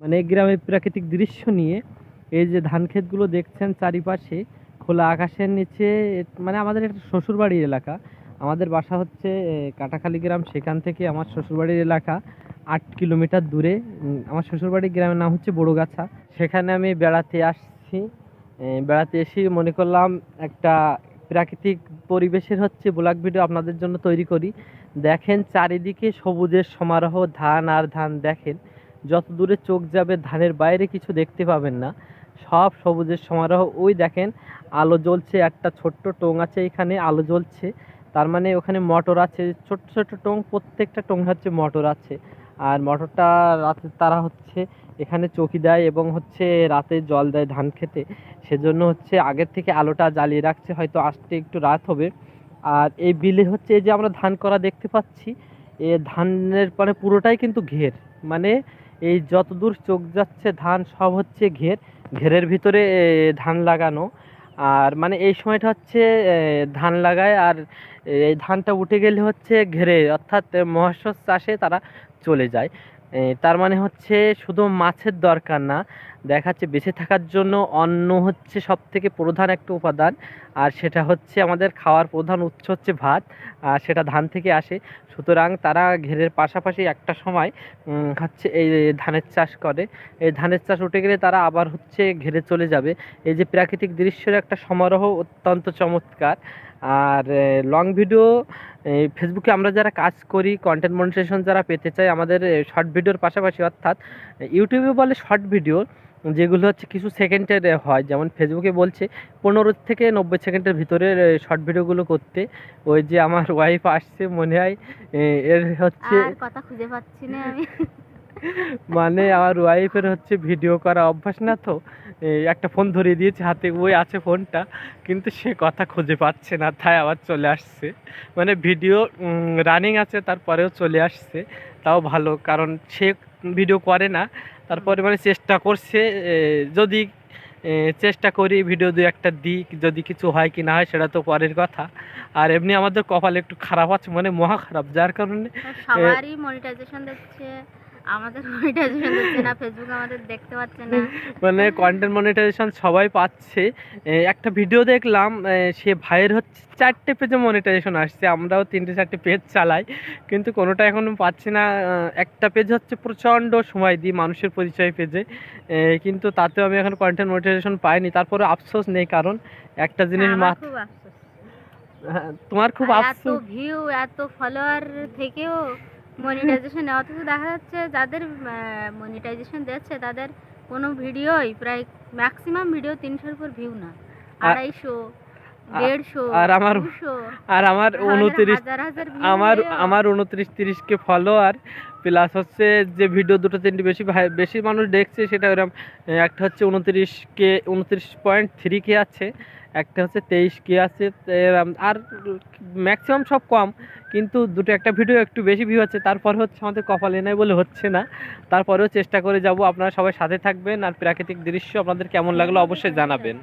মানে গ্রামের প্রাকৃতিক দৃশ্য নিয়ে এই যে ধান ক্ষেতগুলো দেখছেন চারিপাশে, খোলা আকাশের নিচে মানে আমাদের একটা শ্বশুরবাড়ির এলাকা। আমাদের বাসা হচ্ছে কাটাখালী গ্রাম। সেখান থেকে আমার শ্বশুরবাড়ির এলাকা আট কিলোমিটার দূরে। আমার শ্বশুরবাড়ির গ্রামের নাম হচ্ছে বড়গাছা। সেখানে আমি বেড়াতে আসছি। বেড়াতে এসে মনে করলাম একটা প্রাকৃতিক পরিবেশের হচ্ছে ব্লগ ভিডিও আপনাদের জন্য তৈরি করি। দেখেন চারিদিকে সবুজের সমারোহ, ধান আর ধান দেখেন। যত দূরে চোখ যাবে, ধানের বাইরে কিছু দেখতে পাবেন না। সব সবুজের সমারোহ। ওই দেখেন, আলো জ্বলছে, একটা ছোট্ট টোং আছে এখানে, আলো জ্বলছে। তার মানে ওখানে মোটর আছে, ছোট্ট ছোট্ট টোং, প্রত্যেকটা টোং হচ্ছে মোটর আছে। আর মোটরটা রাতে তারা হচ্ছে, এখানে চৌকি দেয় এবং হচ্ছে রাতে জল দেয় ধান খেতে। সেজন্য হচ্ছে আগের থেকে আলোটা জ্বালিয়ে রাখছে, হয়তো আসতে একটু রাত হবে। আর এই বিলে হচ্ছে এই যে আমরা ধান করা দেখতে পাচ্ছি, এ ধানের মানে পুরোটাই কিন্তু ঘের। মানে এই যতদূর চোখ যাচ্ছে, ধান সব হচ্ছে ঘের। ঘেরের ভিতরে ধান লাগানো। আর মানে এই সময়টা হচ্ছে ধান লাগায়, আর এই ধানটা উঠে গেলে হচ্ছে ঘেরে, অর্থাৎ মহাশস্য চাষে তারা চলে যায়। তার মানে হচ্ছে শুধু মাছের দরকার না, দেখাচ্ছে বেঁচে থাকার জন্য অন্ন হচ্ছে সব থেকে প্রধান একটা উপাদান, আর সেটা হচ্ছে আমাদের খাওয়ার প্রধান উৎস হচ্ছে ভাত, আর সেটা ধান থেকে আসে। সুতরাং তারা ঘেরের পাশাপাশি একটা সময় হচ্ছে এই ধানের চাষ করে। এই ধানের চাষ উঠে গেলে তারা আবার হচ্ছে ঘেরে চলে যাবে। এই যে প্রাকৃতিক দৃশ্যের একটা সমারোহ অত্যন্ত চমৎকার। আর লং ভিডিও ফেসবুকে আমরা যারা কাজ করি কন্টেন্ট মনিটাইজেশন যারা পেতে চাই, আমাদের শর্ট ভিডিওর পাশাপাশি অর্থাৎ ইউটিউবে বলে শর্ট ভিডিও যেগুলো হচ্ছে কিছু সেকেন্ডের হয়। যেমন ফেসবুকে বলছে, পনেরো থেকে নব্বই সেকেন্ডের ভিতরে শর্ট ভিডিওগুলো করতে। ওই যে আমার ওয়াইফ আসছে, মনে হয় এর হচ্ছে কথা খুঁজে পাচ্ছি না আমি। মানে আমার ওয়াইফের হচ্ছে ভিডিও করা অভ্যাস না তো একটা ফোন ধরিয়ে দিয়েছে হাতে, ওই আছে ফোনটা কিন্তু সে কথা খুঁজে পাচ্ছে না, তাই আবার চলে আসছে। মানে ভিডিও রানিং আছে, তারপরেও চলে আসছে, তাও ভালো, কারণ সে ভিডিও করে না, তারপরে মানে চেষ্টা করছে যদি চেষ্টা করি ভিডিও দু একটা দিই যদি কিছু হয় কি না হয়, সেটা তো পরের কথা। আর এমনি আমাদের কপাল একটু খারাপ আছে মানে মহা খারাপ, যার কারণে, সবারই মনিটাইজেশন আমাদের মনিটাইজেশন দিচ্ছে না ফেসবুক আমাদের দেখতে পাচ্ছে না। মানে কন্টেন্ট মনিটাইজেশন সবাই পাচ্ছে। একটা ভিডিও দেখলাম সে ভাইয়ের হচ্ছে চারটে পেজে মনিটাইজেশন আসছে আমরাও তিনটে চারটে পেজ চালাই কিন্তু কোনোটা এখনও পাচ্ছি না। একটা পেজ হচ্ছে প্রচণ্ড সময় দিই মানুষের পরিচয় পেজে কিন্তু তাতেও আমি এখন কন্টেন্ট মনিটাইজেশন পাইনি। তারপরে আফসোস নেই কারণ একটা জিনিস আফসোস। হ্যাঁ, তোমার খুব আফসোস। ভিউ এত ফলোয়ার থেকেও মনিটাইজেশন অথচ দেখা যাচ্ছে যাদের মনিটাইজেশন দিচ্ছে তাদের কোনো ভিডিওই প্রায় ম্যাক্সিমাম ভিডিও তিনশোর উপর ভিউ না। আড়াইশো দেড়শো আর আমার- আর আমার উনত্রিশ আমার আমার উনত্রিশ তিরিশকে ফলোয়ার প্লাস হচ্ছে যে ভিডিও দুটো তিনটে বেশি বেশি মানুষ দেখছে সেটা ওরকম একটা হচ্ছে উনত্রিশ কে উনত্রিশ পয়েন্ট থ্রি কে আছে। একটা হচ্ছে তেইশ কে আছে আর ম্যাক্সিমাম সব কম, কিন্তু দুটো একটা ভিডিও একটু বেশি ভিউ আছে, তারপর হচ্ছে আমাদের কপালে নেই বলে হচ্ছে না। তারপরেও চেষ্টা করে যাব, আপনারা সবাই সাথে থাকবেন, আর প্রাকৃতিক দৃশ্য আপনাদের কেমন লাগল অবশ্যই জানাবেন।